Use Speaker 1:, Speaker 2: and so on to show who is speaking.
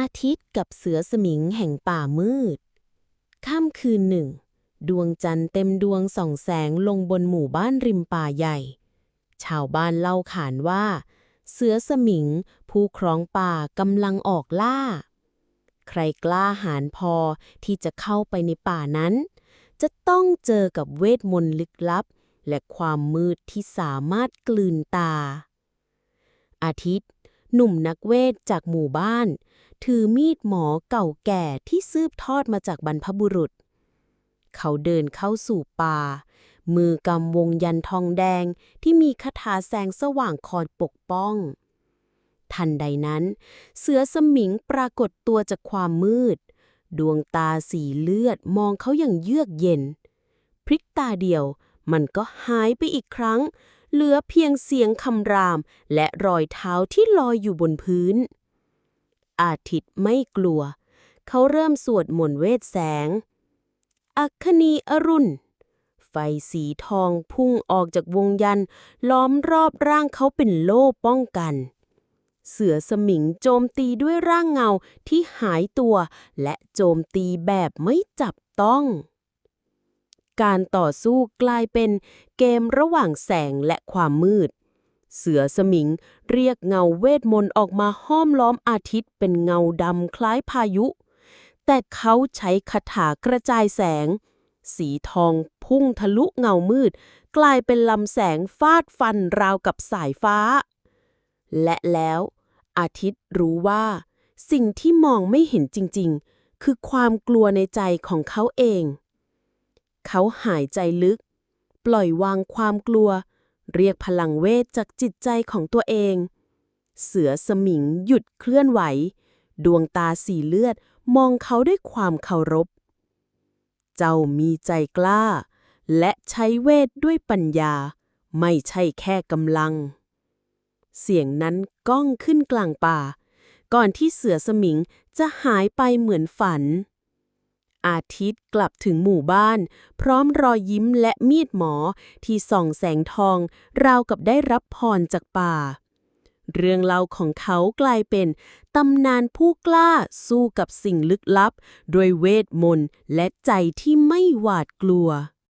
Speaker 1: อาทิตย์กับเสือสมิงแห่งป่ามืด ค่ำคืนหนึ่ง ดวงจันทร์เต็มดวงส่องแสงลงบนหมู่บ้านริมป่าใหญ่ ชาวบ้านเล่าขานว่า เสือสมิงผู้ครองป่ากำลังออกล่า ใครกล้าหาญพอที่จะเข้าไปในป่านั้น จะต้องเจอกับเวทมนต์ลึกลับ และความมืดที่สามารถกลืนตา อาทิตย์ หนุ่มนักเวทจากหมู่บ้าน ถือมีดหมอเก่าแก่ที่ซืบทอดมาจากบรรพบุรุษ เขาเดินเข้าสู่ป่า มือกำวงยันทองแดงที่มีคาถาแสงสว่างคอยปกป้อง ทันใดนั้น เสือสมิงปรากฏตัวจากความมืด ดวงตาสีเลือดมองเขาอย่างเยือกเย็น พริกตาเดียวมันก็หายไปอีกครั้ง เหลือเพียงเสียงคำราม และรอยเท้าที่ลอยอยู่บนพื้น อาทิตย์ไม่กลัว เขาเริ่มสวดมนต์เวทแสง อัคคณีอรุณ ไฟสีทองพุ่งออกจากวงยัน ล้อมรอบร่างเขาเป็นโล่ป้องกัน เสือสมิงโจมตีด้วยร่างเงาที่หายตัว และโจมตีแบบไม่จับต้อง การต่อสู้กลายเป็นเกมระหว่างแสงและความมืด เสือสมิงเรียกเงาเวทมนต์ออกมาห้อมล้อมอาทิตย์เป็นเงาดำคล้ายพายุ แต่เขาใช้คาถากระจายแสง สีทองพุ่งทะลุเงามืด กลายเป็นลำแสงฟาดฟันราวกับสายฟ้า และแล้วอาทิตย์รู้ว่า สิ่งที่มองไม่เห็นจริง ๆ คือความกลัวในใจของเขาเอง เขาหายใจลึก ปล่อยวางความกลัว เรียกพลังเวทจากจิตใจของตัวเอง เสือสมิงหยุดเคลื่อนไหว ดวงตาสีเลือดมองเขาด้วยความเคารพ เจ้ามีใจกล้า และใช้เวทด้วยปัญญา ไม่ใช่แค่กำลัง เสียงนั้นก้องขึ้นกลางป่า ก่อนที่เสือสมิงจะหายไปเหมือนฝัน อาทิตย์กลับถึงหมู่บ้าน พร้อมรอยยิ้มและมีดหมอที่ส่องแสงทอง ราวกับได้รับพรจากป่า เรื่องเล่าของเขากลายเป็นตำนานผู้กล้าสู้กับสิ่งลึกลับ ด้วยเวทมนต์และใจที่ไม่หวาดกลัว